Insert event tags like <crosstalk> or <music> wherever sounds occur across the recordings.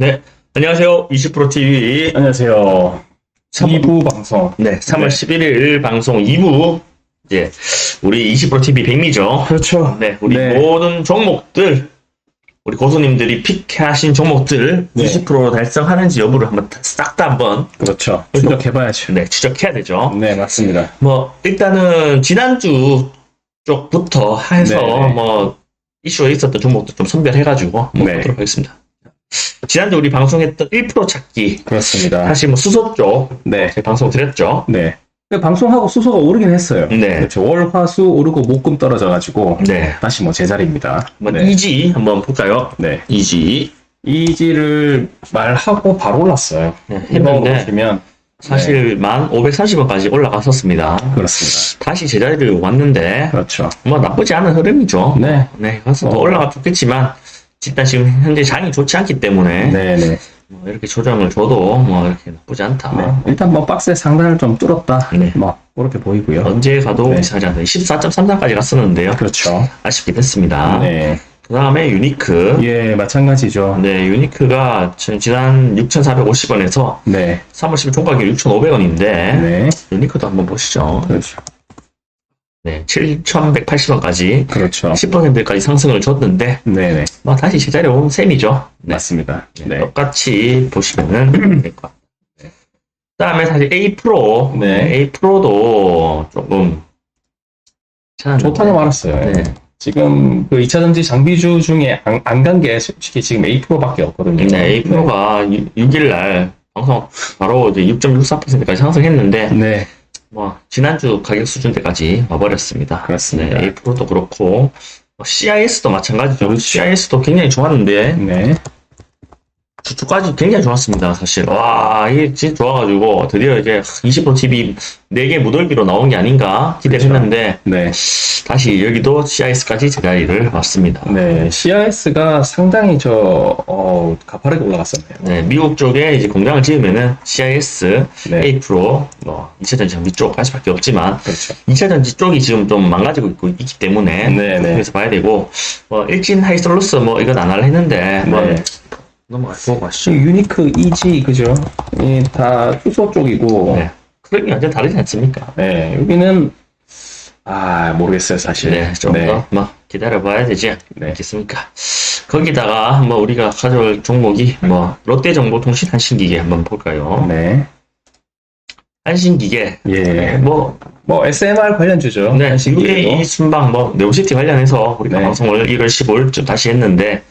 네, 안녕하세요. 20%TV. 안녕하세요. 2부 방송. 네, 3월 네. 11일 방송 2부. 이제, 우리 20%TV 백미죠. 그렇죠. 네, 우리 네. 모든 종목들, 우리 고수님들이 픽하신 종목들 네. 20% 달성하는지 여부를 한번 싹 다 한번, 그렇죠. 추적해봐야죠. 네, 추적해야 되죠. 네, 맞습니다. 뭐, 일단은, 지난주 쪽부터 해서, 네. 뭐, 이슈에 있었던 종목들 좀 선별해가지고, 뭐, 네. 보도록 하겠습니다. 지난주 우리 방송했던 1% 찾기, 그렇습니다. 사실 뭐 수소 쪽, 네. 제가 방송 드렸죠. 네. 근데 방송하고 수소가 오르긴 했어요. 네. 그렇죠. 월, 화, 수 오르고 목금 떨어져가지고 네. 다시 뭐 제자리입니다. 한번 네. 이지 한번 볼까요? 네. 이지. 이지를 말하고 바로 올랐어요. 네, 이거 했는데 보시면 사실 만 530원까지 올라갔었습니다. 그렇습니다. 다시 제자리를 왔는데 그렇죠. 뭐 나쁘지 않은 흐름이죠. 네. 네, 그래서 더 어. 올라가 좋겠지만 일단 지금 현재 장이 좋지 않기 때문에 네, 네. 뭐 이렇게 조정을 줘도 뭐 이렇게 나쁘지 않다. 네. 일단 뭐 박스의 상단을 좀 뚫었다. 네. 뭐 그렇게 보이고요. 언제 가도 네. 이상하지 않다. 14.34까지 갔었는데요. 그렇죠. 아쉽게 됐습니다. 네. 그 다음에 유니크. 예, 마찬가지죠. 네, 유니크가 지- 지난 6,450원에서 네. 3월 10일 총가격이 6,500원인데 네. 유니크도 한번 보시죠. 그렇죠. 네, 7,180원까지 그렇죠. 10%까지 상승을 줬는데 네네. 뭐 다시 제자리에 온 셈이죠. 네, 맞습니다. 네. 똑같이 보시면은 <clears throat> 될 것 같아요. 그다음에 사실 A 프로, 네. A 프로도 조금. 좋다고 말았어요. 네, 지금 그 2차 전지 장비주 중에 안 간 게 솔직히 지금 A 프로밖에 없거든요. 네, A 프로가 6일 날 방송 바로 이제 6.64%까지 상승했는데 네. 뭐 지난주 가격 수준대까지 와버렸습니다. 그렇습니다. 네, A 프로도 그렇고 뭐 CIS도 마찬가지죠. 그렇죠. CIS도 굉장히 좋았는데 네. 주주까지 굉장히 좋았습니다. 사실 와 이게 진짜 좋아가지고 드디어 이제 20% TV 4개 무덜기로 나온 게 아닌가 기대를 그렇죠. 했는데 네. 다시 여기도 CIS까지 제자리를 왔습니다. 네. CIS가 상당히 저, 어, 가파르게 올라갔었네요. 네, 미국 쪽에 이제 공장을 지으면은 CIS, 네. A 프로, 뭐 2차 전지 장비 쪽 할 수밖에 없지만 그렇죠. 2차 전지 쪽이 지금 좀 망가지고 있고 있기 때문에 네, 네. 그래서 봐야 되고 뭐 일진 하이솔루스 뭐 이건 안 할라 했는데 뭐 네. 넘어가고 가시죠. 유니크 EG, 그죠? 이다 수소 쪽이고, 네. 그런 완전 다르지 않습니까? 네. 여기는, 아, 모르겠어요, 사실. 네, 좀더뭐 기다려봐야 되지 네. 않겠습니까? 거기다가 뭐 우리가 가져올 종목이 뭐 롯데 정보통신 한신기계 한번 볼까요? 네. 한신기계 예. 뭐 뭐, SMR 관련주죠. 네, 한신기계도. UAE 순방 뭐 네오시티 관련해서 우리가 네. 방송을 1월 15일쯤 다시 했는데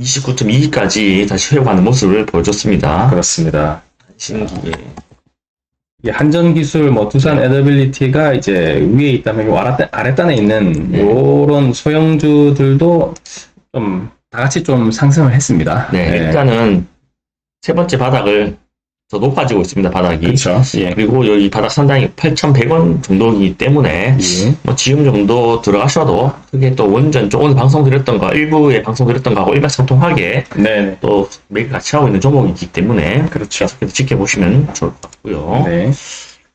29.2까지 다시 회복하는 모습을 보여줬습니다. 그렇습니다. 한신기계 이 한전 기술, 뭐 두산 에더빌리티가 이제 위에 있다면 요 아랫, 아랫단에 있는 네. 요런 소형주들도 좀 다 같이 좀 상승을 했습니다. 네, 일단은 세 번째 바닥을 더 높아지고 있습니다. 바닥이. 그렇죠. 예. 그리고 여기 바닥 상당히 8,100원 정도이기 때문에 예. 뭐 지금 정도 들어가셔도 그게 또 원전 쪽 오늘 방송 드렸던 거 일부에 방송 드렸던 거하고 일맥상통하게 네네. 또 매일 같이 하고 있는 종목이기 때문에 그렇죠. 계속해서 지켜보시면 좋을 것 같고요. 네.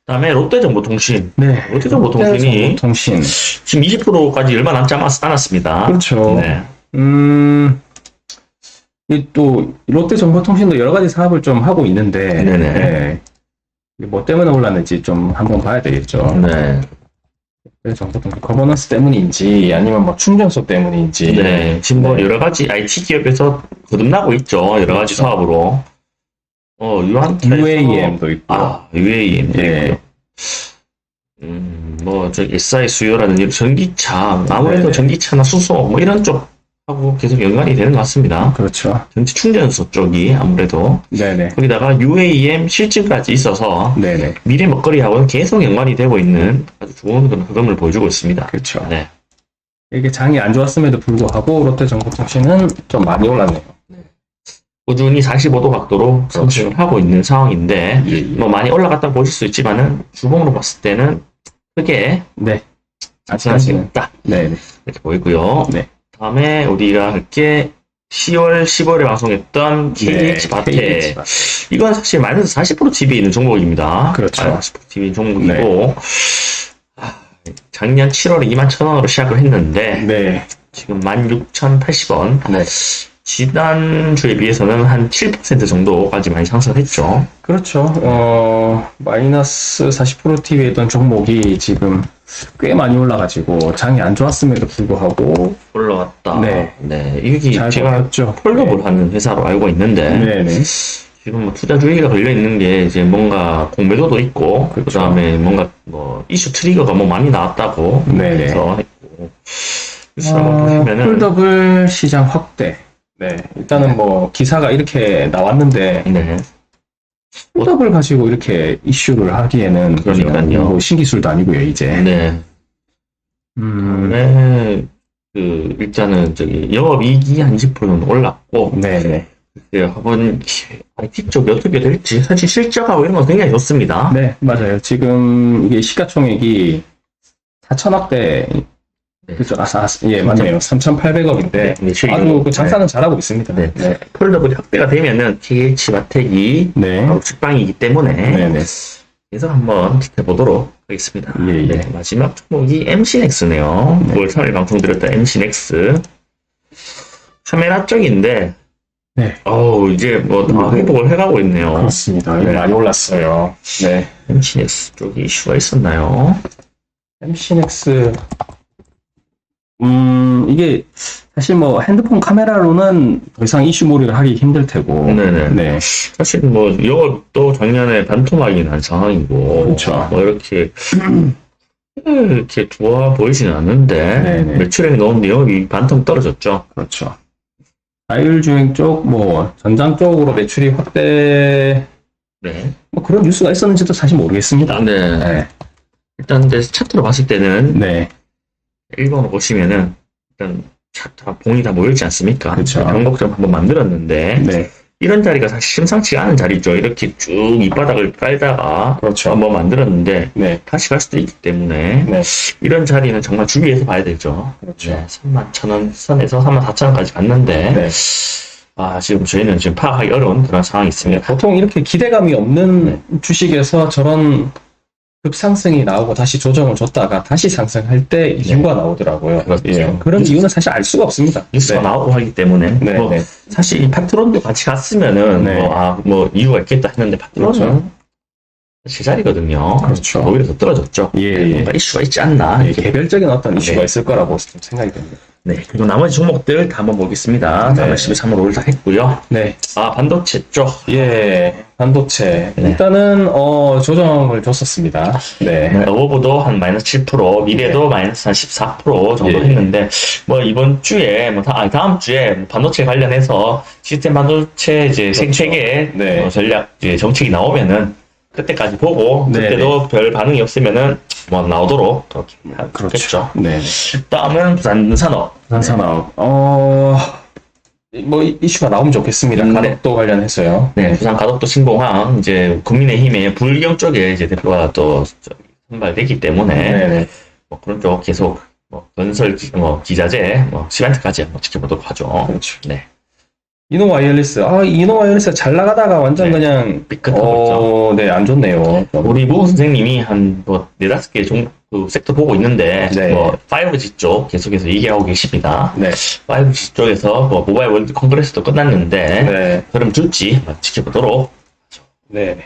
그다음에 롯데정보통신 네. 롯데정보통신이 통신. 지금 20%까지 얼마 남지 않았- 않았습니다. 그렇죠. 네. 음, 이 또, 롯데 정보통신도 여러 가지 사업을 좀 하고 있는데, 네네. 네. 뭐 때문에 올랐는지 좀 한번 봐야 되겠죠. 네. 롯데정보통신 거버넌스 때문인지, 아니면 뭐 충전소 때문인지. 네. 지금 뭐 네. 여러 가지 IT 기업에서 거듭나고 있죠. 여러 가지 그렇죠. 사업으로. 어, UAM도 있고. 아, UAM. 예. 음, 뭐, 저, SI 수요라든지 전기차, 아무래도 네네. 전기차나 수소, 뭐 이런 쪽 하고 계속 연관이 되는 것 같습니다. 그렇죠. 전기 충전소 쪽이 아무래도. 네네. 거기다가 UAM 실증까지 있어서 네네. 미래 먹거리하고는 계속 연관이 되고 있는 아주 좋은 그런 흐름을 보여주고 있습니다. 그렇죠. 네. 이게 장이 안 좋았음에도 불구하고 롯데 정보통신은 좀 많이 올랐네요. 꾸준히 45도 각도로 상승을 하고 있는 상황인데, 예, 예. 뭐 많이 올라갔다 보실 수 있지만은, 주봉으로 봤을 때는 크게 네. 아직까지는. 없다. 네네. 이렇게 보이고요. 네. 다음에 우리가 할게 10월, 15일에 방송했던 바텍. KH 바텍. 이건 사실 마이너스 40% TV에 있는 종목입니다. 그렇죠. 마이너스 40% TV인 종목이고, 아, 작년 7월에 2만 1,000원으로 시작을 했는데, 네. 지금 16,080원. 네. 지난주에 비해서는 한 7% 정도까지 많이 상승했죠. 그렇죠. 어, 마이너스 40% TV에 있던 종목이 지금 꽤 많이 올라가지고 장이 안 좋았음에도 불구하고 올라갔다. 네. 네. 이게 잘 제가 버텼죠. 폴더블 하는 회사로 알고 있는데, 네, 네. 지금 뭐 투자 주의가 걸려 있는 게 이제 뭔가 공매도도 있고, 그 그렇죠. 다음에 뭔가 뭐 이슈 트리거가 뭐 많이 나왔다고 네네. 해서 했고, 뉴스 한번 보시면은, 어, 폴더블 시장 확대. 네. 일단은 뭐 기사가 이렇게 나왔는데 네. 폴더블 가지고 이렇게 이슈를 하기에는 그러니까요. 뭐 신기술도 아니고요, 이제. 네. 음. 네. 그, 일단은 저기 영업 이익이 한 20% 정도 올랐고, 네, 네. 네, 한번 IT 쪽이 어떻게 될지 사실 실적하고 이런 건 굉장히 좋습니다. 네, 맞아요. 지금 이게 시가총액이 4천억대 네. 그죠? 아, 아, 예, 맞네요. 3,800억인데 네, 실적으로. 아주 그 장사는 잘하고 있습니다. 네. 네. 폴더블이 확대가 되면은 TH 마텍이 네. 바로 직방이기 때문에 네, 네. 그래서 한번 지켜보도록 하겠습니다. 예, 예. 네, 마지막 종목이 MC넥스네요. 네. 9월 3일 방송드렸던 MC넥스. 카메라 쪽인데, 네. 어우, 이제 뭐다 음. 회복을 해가고 있네요. 그렇습니다. 네. 많이 올랐어요. 네. MC넥스 쪽이 이슈가 있었나요? MC넥스 음, 이게 사실 뭐 핸드폰 카메라로는 더 이상 이슈몰이를 하기 힘들 테고. 네네. 네. 사실 뭐 영업도 작년에 반토막이 난 상황이고 그렇죠. 뭐 이렇게 이렇게 좋아 보이지는 않는데 네네. 매출액이 너무 영업이 반토막 떨어졌죠. 그렇죠. 자율주행 쪽, 뭐 전장 쪽으로 매출이 확대 네. 뭐 그런 뉴스가 있었는지도 사실 모르겠습니다. 네. 네. 일단 이제 차트로 봤을 때는 네. 1번을 보시면은 일단 차트가 봉이 다 모여있지 않습니까? 그렇죠. 변곡점 한번 만들었는데 네. 이런 자리가 사실 심상치가 않은 자리죠. 이렇게 쭉 밑바닥을 깔다가 그렇죠. 한번 만들었는데 네. 다시 갈 수도 있기 때문에 네. 이런 자리는 정말 주의해서 봐야 되죠. 그렇죠. 네, 3만 천 원 선에서 3만 4천 원까지 갔는데 네. 아 지금 저희는 지금 파악하기 어려운 그런 상황이 네, 있습니다. 보통 이렇게 기대감이 없는 주식에서 저런 급상승이 나오고 다시 조정을 줬다가 다시 상승할 때 이유가 나오더라고요. 그렇죠. 예, 그런 이유는 사실 알 수가 없습니다. 뉴스가 네. 나오고 하기 때문에 네, 뭐 네. 사실 이 파트론도 같이 갔으면은 네. 뭐, 아, 뭐 이유가 있겠다 했는데 파트론은 그렇죠. 제자리거든요. 그렇죠. 오히려 더 떨어졌죠. 예, 네, 예. 뭔가 이슈가 있지 않나. 예. 개별적인 어떤 이슈가 네. 있을 거라고 좀 생각이 듭니다. 네. 그리고 나머지 종목들 다 한번 보겠습니다. 네. 3월 13일 올다 했고요. 네. 아 반도체 쪽. 예, 반도체. 네. 일단은, 어, 조정을 줬었습니다. 네. 네, 어버브도 한 마이너스 7%, 미래도 마이너스 한 14% 정도 예. 했는데, 뭐, 이번 주에, 뭐, 다, 다음 주에 뭐 반도체 관련해서 시스템 반도체 이제 생태계 네. 어, 전략 이제 정책이 나오면은, 그때까지 보고, 네, 그때도 별 반응이 없으면은, 뭐, 나오도록 그렇게 하겠죠. 네. 다음은 부산 산업. 부산 산업. 어, 뭐, 이- 이슈가 나오면 좋겠습니다. 음, 가덕도 관련해서요. 네, 부산 가덕도 신공항, 이제, 국민의힘의 불경 쪽에 이제 대표가 또, 선발되기 때문에, 네네. 뭐 그런 쪽 계속 뭐 건설 기, 뭐 기자재 뭐 시간대까지 한번 지켜보도록 하죠. 그렇죠. 네. 이노 와이어리스. 아, 이노 와이어리스 잘 나가다가 완전 네. 그냥, 삐끗하고. 어, 네, 안 좋네요. 우리 무 선생님이 한뭐 네다섯 개 종, 그 섹터 보고 있는데 네. 뭐 5G 쪽 계속해서 얘기하고 계십니다. 네. 5G 쪽에서 뭐 모바일 월드 콩그레스도 끝났는데 네. 그럼 줄지 지켜보도록. 네.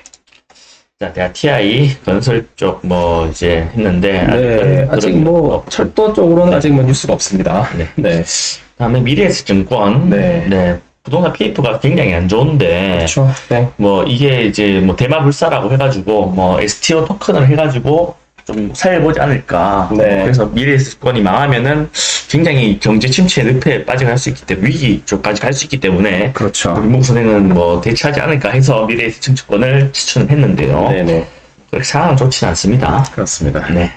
자, 내가 TI 건설 쪽 뭐 이제 했는데 네. 아직 뭐, 없죠. 철도 쪽으로는 아직 뭐 뉴스가 없습니다. 네. 네. 다음에 미래에셋증권 네. 부동산 PF가 굉장히 안 좋은데 그렇죠. 네. 뭐 이게 이제 뭐 대마불사라고 해가지고 뭐 STO 토큰을 해가지고 좀 살려보지 않을까. 네. 그래서 미래에셋권이 망하면은 굉장히 경제 침체 늪에 빠져갈 수 있기 때문에 위기 쪽까지 갈 수 있기 때문에 그렇죠. 우리 선생은 뭐 대처하지 않을까 해서 미래에셋증권을 추천을 했는데요. 네네. 그렇게 상황은 좋지는 않습니다. 그렇습니다. 네.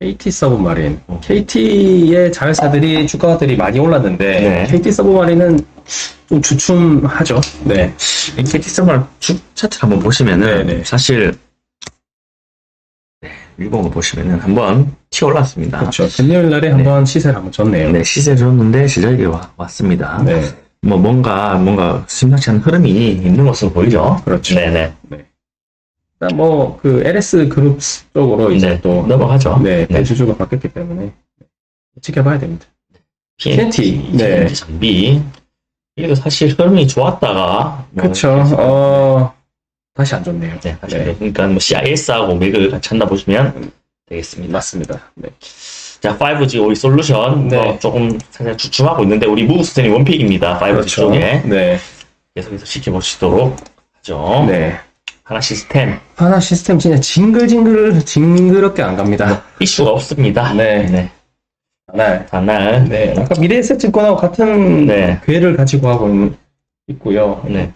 KT 서브마린. 어. KT의 자회사들이 주가들이 많이 올랐는데 네. KT 서브마린은 좀 주춤하죠. 네. 이 KT 서멀 주 차트 한번 보시면은 네네. 사실 네, 일봉을 보시면은 한번 튀어 올랐습니다. 그렇죠. 금요일 날에 한번 시세를 한번 줬네요. 네, 시세 줬는데 제자리에 와- 왔습니다. 네. 뭐 뭔가 뭔가 심상치 않은 흐름이 있는 것으로 보이죠. 그렇죠. 네네. 일단 뭐, 그 LS 그룹 쪽으로 이제 네, 또, 넘어가죠. 네, 네. 대주주가 바뀌었기 때문에 지켜봐야 됩니다. TNT, 네. 장비. 이게도 사실 흐름이 좋았다가 뭐 그쵸. 어, 다시 안 좋네요. 네, 사실 그러니까 뭐 CIS하고 맥을 같이 한다 보시면 되겠습니다. 맞습니다. 네. 자, 5G 오이 솔루션 네. 뭐 조금 살짝 주춤하고 있는데 우리 무브스텐이 원픽입니다. 5G 쪽에 네. 계속해서 시켜보시도록 하죠. 네. 하나 시스템 하나 시스템 진짜 징글징글, 징그럽게 안 갑니다. 이슈가 없습니다. 네. 네. 하나. 하나 네. 아까 미래에셋증권하고 같은 네. 괴를 가지고 하고 있- 있고요. 네.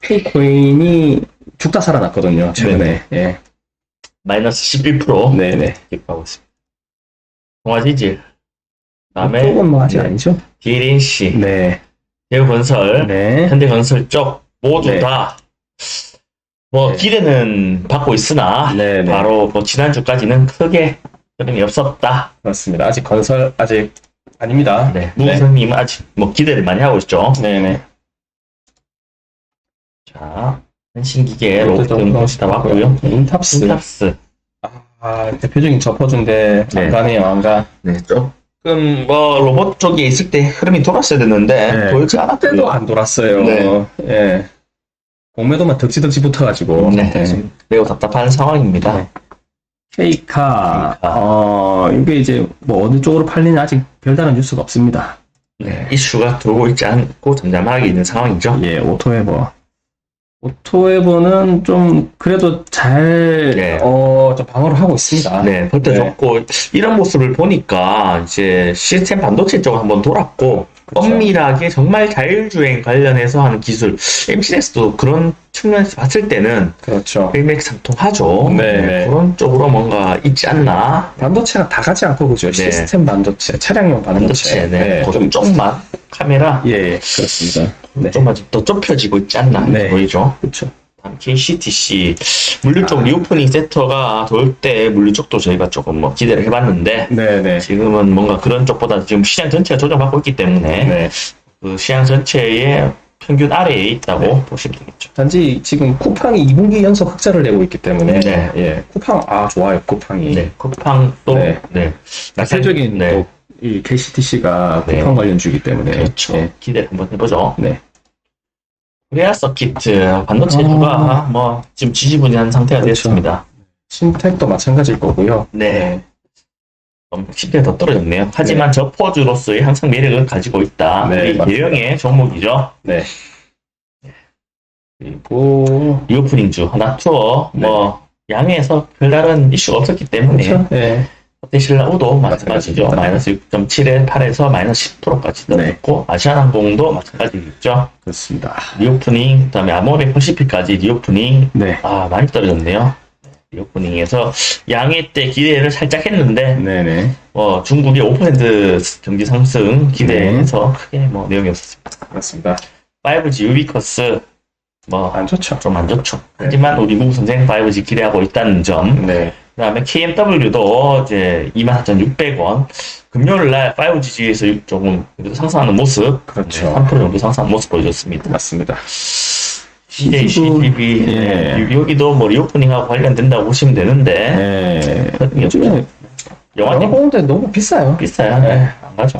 페이코인이 죽다 살아났거든요. 최근에. 예. 마이너스 11% 네네. 기록하고 있습니다. 동아지질 그다음에 쪽은 뭐 아직 네. 아니죠? DLNC, 네. 대우건설, 네. 현대건설 쪽 모두 네. 다 뭐 네. 기대는 받고 있으나 네. 네. 바로 뭐 지난주까지는 크게 흐름이 없었다. 맞습니다. 아직 건설 아직 아닙니다. 네. 무선님 아직 뭐 기대를 많이 하고 있죠. 네네. 자, 한신기계 로봇은 혹시 다 봤고요. 인탑스. 인탑스. 아, 대표적인 접어준데 네. 안 가네요, 안 가. 네, 조금 뭐 로봇 쪽에 있을 때 흐름이 돌았어야 됐는데 네. 돌지 않았대도 그때도 안 돌았어요. 네. 예. 공매도만 덕지덕지 붙어가지고. 네, 매우 답답한 상황입니다. 네. 케이카, 케이카. 어, 이게 이제 뭐 어느 쪽으로 팔리는 아직 별다른 뉴스가 없습니다. 네, 이슈가 돌고 있지 않고 잠잠하게 있는 상황이죠. 예, 오토웨버. 오토웨버는 좀 그래도 잘, 네. 어, 좀 방어를 하고 있습니다. 네, 벌떼 네. 좋고 이런 모습을 보니까 이제 시스템 반도체 쪽으로 한번 돌았고 그쵸. 엄밀하게 정말 자율주행 관련해서 하는 기술 MCS도 그런 측면에서 봤을 때는 그렇죠. 일맥상통하죠. 네, 네. 그런 쪽으로 뭔가 있지 않나. 반도체가 다 가지 않고 그죠? 네. 시스템 반도체, 차량용 반도체. 반도체, 네, 그 좀, 쪽만 카메라 예, 예, 그렇습니다. 네. 좀만 좀더 좁혀지고 있지 않나 네. 보이죠. 그렇죠. KCTC 물류 쪽 아. 리오프닝 세터가 돌 때 물류 쪽도 저희가 조금 뭐 기대를 해봤는데 네, 네. 지금은 뭔가 그런 쪽보다 지금 시장 전체가 조정받고 있기 때문에 네. 그 시장 전체의 평균 아래에 있다고 네. 보시면 되겠죠. 단지 지금 쿠팡이 2분기 연속 흑자를 내고 있기 때문에 네. 예, 쿠팡 아 좋아요 쿠팡이 네, 쿠팡도 네. 네, 대표적인 네. 또이 KCTC가 네. 쿠팡 관련 주기 때문에 그렇죠. 예. 기대 한번 해보죠. 네. 코리아 서키트 반도체주가 아. 뭐 지금 지지분이한 상태가 그렇죠. 됐습니다. 신택도 마찬가지일 거고요. 네. 좀 쉽게 더 떨어졌네요. 하지만 저 포주로서의 항상 매력을 가지고 있다. 네, 우리 맞습니다. 대형의 종목이죠. 네. 그리고 리오프닝주, 하나 투어, 네. 뭐 양에서 별다른 이슈가 없었기 때문에 그렇죠. 예. 호텔신라우도 마찬가지죠. 마찬가지입니다. 마이너스 6.7에 8에서 마이너스 10%까지 네. 떨어졌고 아시아나항공도 마찬가지겠죠. 그렇습니다. 리오프닝, 그다음에 아모레 퍼시픽까지 리오프닝 네. 아 많이 떨어졌네요. 리오프닝에서 양해 때 기대를 살짝 했는데 네네. 뭐 중국의 5% 경기 상승 기대해서 크게 뭐 내용이 없었습니다. 그렇습니다. 5G 유비커스 뭐 안 좋죠. 좀 안 좋죠. 하지만 우리 무국 선생 5G 기대하고 있다는 점. 네. 그 다음에 KMW도 이제 24,600원. 금요일 날 5G에서 조금 상승하는 모습. 그렇죠. 3% 정도 상승하는 모습 보여줬습니다. 맞습니다. CJ, CTV 예. 여기도 뭐 리오프닝하고 관련된다고 보시면 되는데 네. 요즘에 영화 영화님 보는데 너무 비싸요. 비싸요. 네. 네. 안 가죠.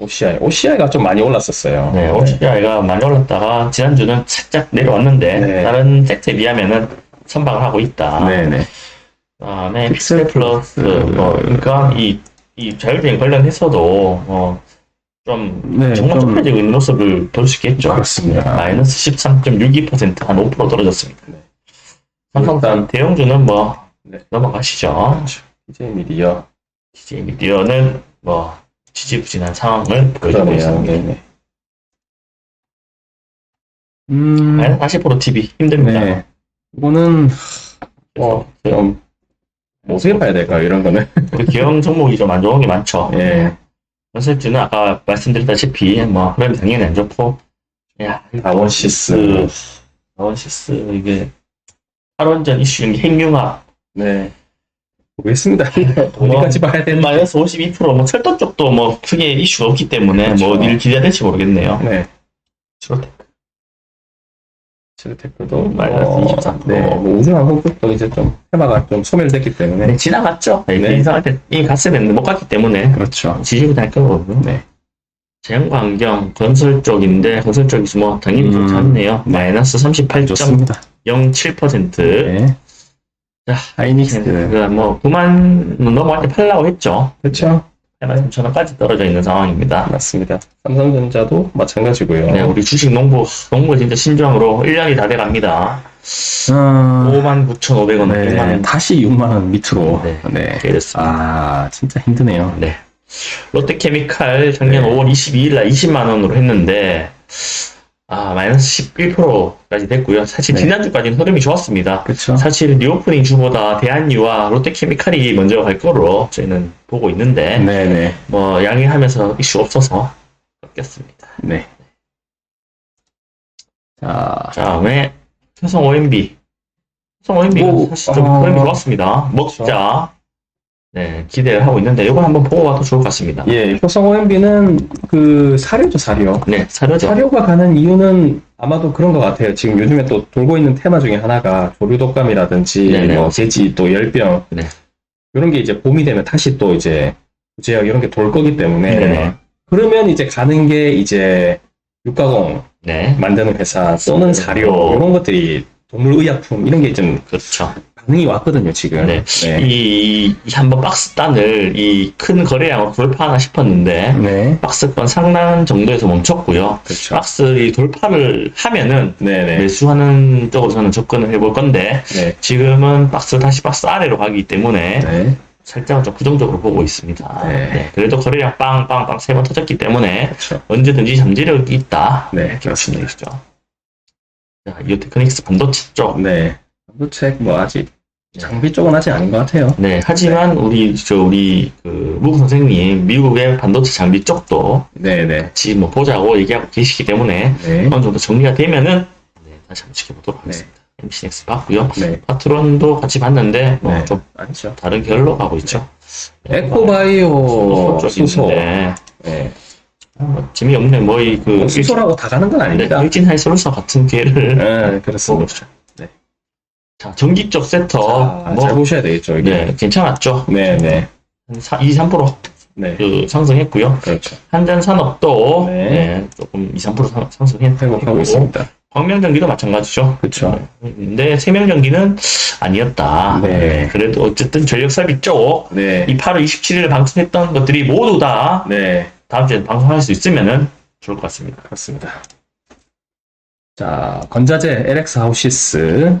OCI. OCI가 좀 많이 올랐었어요. 네, OCI가 많이 올랐다가 지난주는 살짝 내려왔는데 네. 다른 섹터에 비하면은 선방을 하고 있다. 네네. 그다음에 픽셀 플러스 뭐 그러니까 이, 이 자율주행 관련해서도 어, 좀 네, 정말 좀 있는 모습을 볼 수 있겠죠. 그렇습니다. 마이너스 13.62%한 5% 떨어졌습니다. 네. 삼성산 대형주는 뭐 네. 넘어가시죠. 이제 미디어. TJ 미디어는 뭐 지지부진한 상황을 보여주고. 있습니다. 네네. 음, 마이너스 40% TV 힘듭니다. 네. 이거는 그래서 좀 어떻게 봐야 될까요? 이런 거는. <laughs> 그 기형 종목이 좀 안 좋은 게 많죠. 예. 컨셉주는 아까 말씀드렸다시피 뭐 흐름이 당연히 안 좋고 야 다원시스. 다원시스 이게 8원전 이슈인 게 핵융합 네. 모르겠습니다. <laughs> 어디까지 봐야 되는 마이너스 52%뭐 철도 쪽도 뭐 크게 이슈가 없기 때문에 그렇죠. 뭐 어디를 기대해야 될지 모르겠네요. 네. 주로 칠테크도 마이너스 24%. 네. 뭐 우주항공급도 이제 좀 테마가 좀 소멸됐기 때문에. 네, 지나갔죠. 네. 네. 때 이미 갔어야 됐는데 못 갔기 때문에 그렇죠. 지지부 달 거거든요. 네. 제형광경 건설 쪽인데 건설 쪽이 뭐 당연히 음. 않네요. 마이너스 38.07%. 좋습니다. 네. 자, 하이닉스. 뭐 9만 넘어갈 때 팔라고 했죠. 그렇죠. 8만 3천 원까지 떨어져 있는 상황입니다. 맞습니다. 삼성전자도 마찬가지고요. 네, 우리 주식 농부, 농부 진짜 신중으로 1년이 다 돼갑니다. 어, 59,500원, 네, 6만 다시 6만 원 밑으로. 네. 네. 이렇게 됐습니다. 아, 진짜 힘드네요. 네. 롯데케미칼 작년 네. 5월 22일 날 20만 원으로 했는데 아 마이너스 11%까지 됐고요. 사실 네. 지난주까지는 흐름이 좋았습니다. 그렇죠. 사실 리오프닝 주보다 대한유와 롯데케미칼이 먼저 갈 거로 저희는 보고 있는데 네, 네. 뭐 양해하면서 이슈 없어서 꺾였습니다. 네. 자, 자, 왜 효성 OMB? 효성 OMB가 뭐, 사실 좀 어, 흐름이 좋았습니다. 먹자. 네, 기대를 하고 있는데 이거 한번 보고 가도 좋을 것 같습니다. 예, 효성 OMB는 그 사료죠, 사료. 네, 사려죠. 사료가 가는 이유는 아마도 그런 것 같아요. 지금 요즘에 또 돌고 있는 테마 중에 하나가 조류 독감이라든지 네네. 뭐 돼지 또 열병 네. 이런 게 이제 봄이 되면 다시 또 이제 구제약 이런 게 돌 거기 때문에 네네. 그러면 이제 가는 게 이제 육가공 네, 만드는 회사 또는 사료 어. 이런 것들이 동물 의약품 이런 게 좀 그렇죠. 반응이 왔거든요 지금. 네. 네. 이, 이 한번 박스 단을 이 큰 거래량으로 돌파하나 싶었는데 네. 박스권 상당 정도에서 멈췄고요. 그렇죠. 박스 이 돌파를 하면은 네네. 매수하는 쪽으로 저는 접근을 해볼 건데 네. 지금은 박스 다시 박스 아래로 가기 때문에 네. 살짝은 좀 부정적으로 보고 있습니다. 네. 네, 그래도 거래량 빵빵빵 세 번 터졌기 때문에 그렇죠. 언제든지 잠재력이 있다. 네, 그렇습니다. 자, 이오테크닉스 반도체 쪽. 네. 반도체 뭐 아직 장비 쪽은 아직 아닌 것 같아요. 네, 하지만 우리 저 우리 그 무국 선생님 미국의 반도체 장비 쪽도 네네. 같이 뭐 보자고 얘기하고 계시기 때문에 네. 어느 정도 정리가 되면은 네, 다시 한번 지켜보도록 네. 하겠습니다. MCX 봤고요. 네. 파트론도 같이 봤는데 뭐 네. 좀 아니죠. 다른 결로 가고 있죠. 네, 에코바이오 수소 수소. 네. 뭐 재미없네 뭐이그 뭐 수소라고 다 가는 건 아닙니다. 일진 하이솔루션 같은 기회를 네, 그렇습니다. 네. 자 전기 쪽 세터 자, 뭐 잘 보셔야 되겠죠, 이게. 네, 괜찮았죠. 네, 네. 한 4, 2, 3% 네. 그 상승했고요. 그렇죠. 한전 산업도 네. 네, 조금 2, 3% 상- 상승했고 회복하고 있습니다. 광명전기도 마찬가지죠. 그렇죠. 근데 세명전기는 아니었다. 네. 그래도 어쨌든 전력사비 쪽, 네. 이 8월 27일에 방송했던 것들이 모두 다 네. 다음 주에 방송할 수 있으면은 좋을 것 같습니다. 그렇습니다. 자, 건자재 LX 하우시스.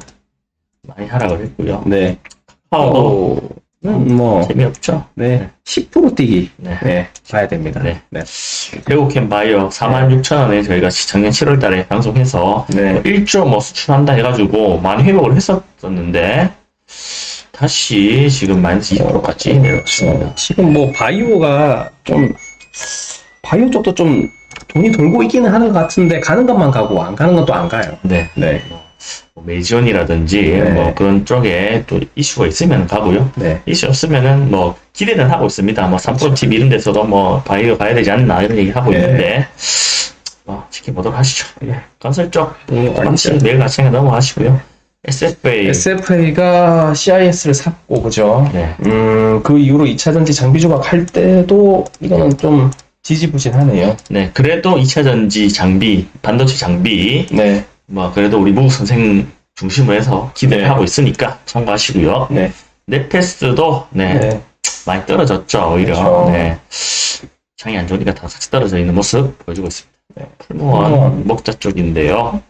많이 하락을 했고요. 네. 파워도 오, 음, 뭐, 재미없죠. 네. 10% 뛰기. 네. 네. 봐야 됩니다. 네. 네. 배우캠 바이오 46,000원에 저희가 작년 7월 달에 방송해서 네. 1조 뭐 수출한다 해가지고 많이 회복을 했었었는데 다시 지금 마이너스 20%까지 내려왔습니다. 어, 지금 뭐 바이오가 좀 바이오 쪽도 좀 돈이 돌고 있기는 하는 것 같은데 가는 것만 가고 안 가는 건 또 안 가요. 네. 네. 뭐 메이지온이라든지 네. 뭐 그런 쪽에 또 이슈가 있으면 가고요. 네. 이슈 없으면은 뭐 기대는 하고 있습니다. 뭐 3프로 TV 이런 데서도 뭐 바이오 가야 되지 않나 이런 얘기 하고 네. 있는데 뭐 지켜보도록 하시죠. 예. 건설 쪽 음, 같이 매일 같이 넘어가시고요. SFA SFA가 CIS를 샀고 그죠? 네. 음, 그 이후로 2차 전지 장비 조각 할 때도 이거는 좀 지지부진하네요. 네, 그래도 2차 전지 장비, 반도체 장비, 네. 뭐, 그래도 우리 무국 선생 중심으로 해서 기대를 네. 하고 있으니까 참고하시고요. 네. 넷패스도, 네, 네. 많이 떨어졌죠, 오히려. 그렇죠. 네. 장이 안 좋으니까 다 같이 떨어져 있는 모습 보여주고 있습니다. 네. 풀무원, 풀무원. 목자 쪽인데요.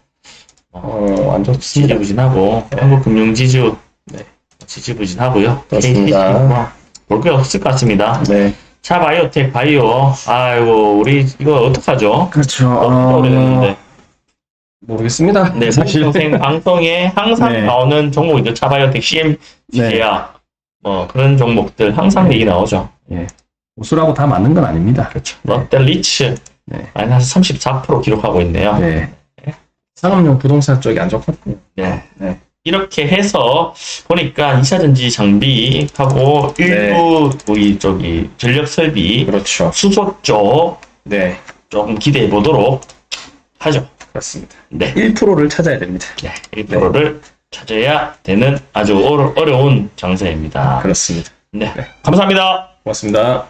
어, 완전 좋습니다. 지지부진하고, 네. 한국금융지주, 네. 지지부진하고요. 그렇습니다. 볼게 없을 것 같습니다. 네. 차 바이오텍 바이오, 아이고, 우리 이거 어떡하죠? 그렇죠. 너무 오래됐는데. 모르겠습니다. 네, 사실. 무슨 방송에 항상 네. 나오는 종목이죠. 차바이오텍, CM, 네. 제약, 뭐 그런 종목들 항상 얘기 나오죠. 우수라고 다 맞는 건 아닙니다. 그렇죠. 롯데 리츠 네. 마이너스 34% 기록하고 있네요. 네. 상업용 부동산 쪽이 안 좋거든요. 네. 네. 이렇게 해서 보니까 2차전지 장비하고 일부 우리 저기 전력 설비 그렇죠. 수소 쪽 네. 조금 기대해 보도록 하죠. 그렇습니다. 네. 1%를 찾아야 됩니다. 네. 1%를 찾아야 되는 아주 어려, 어려운 장세입니다. 그렇습니다. 네. 감사합니다. 고맙습니다.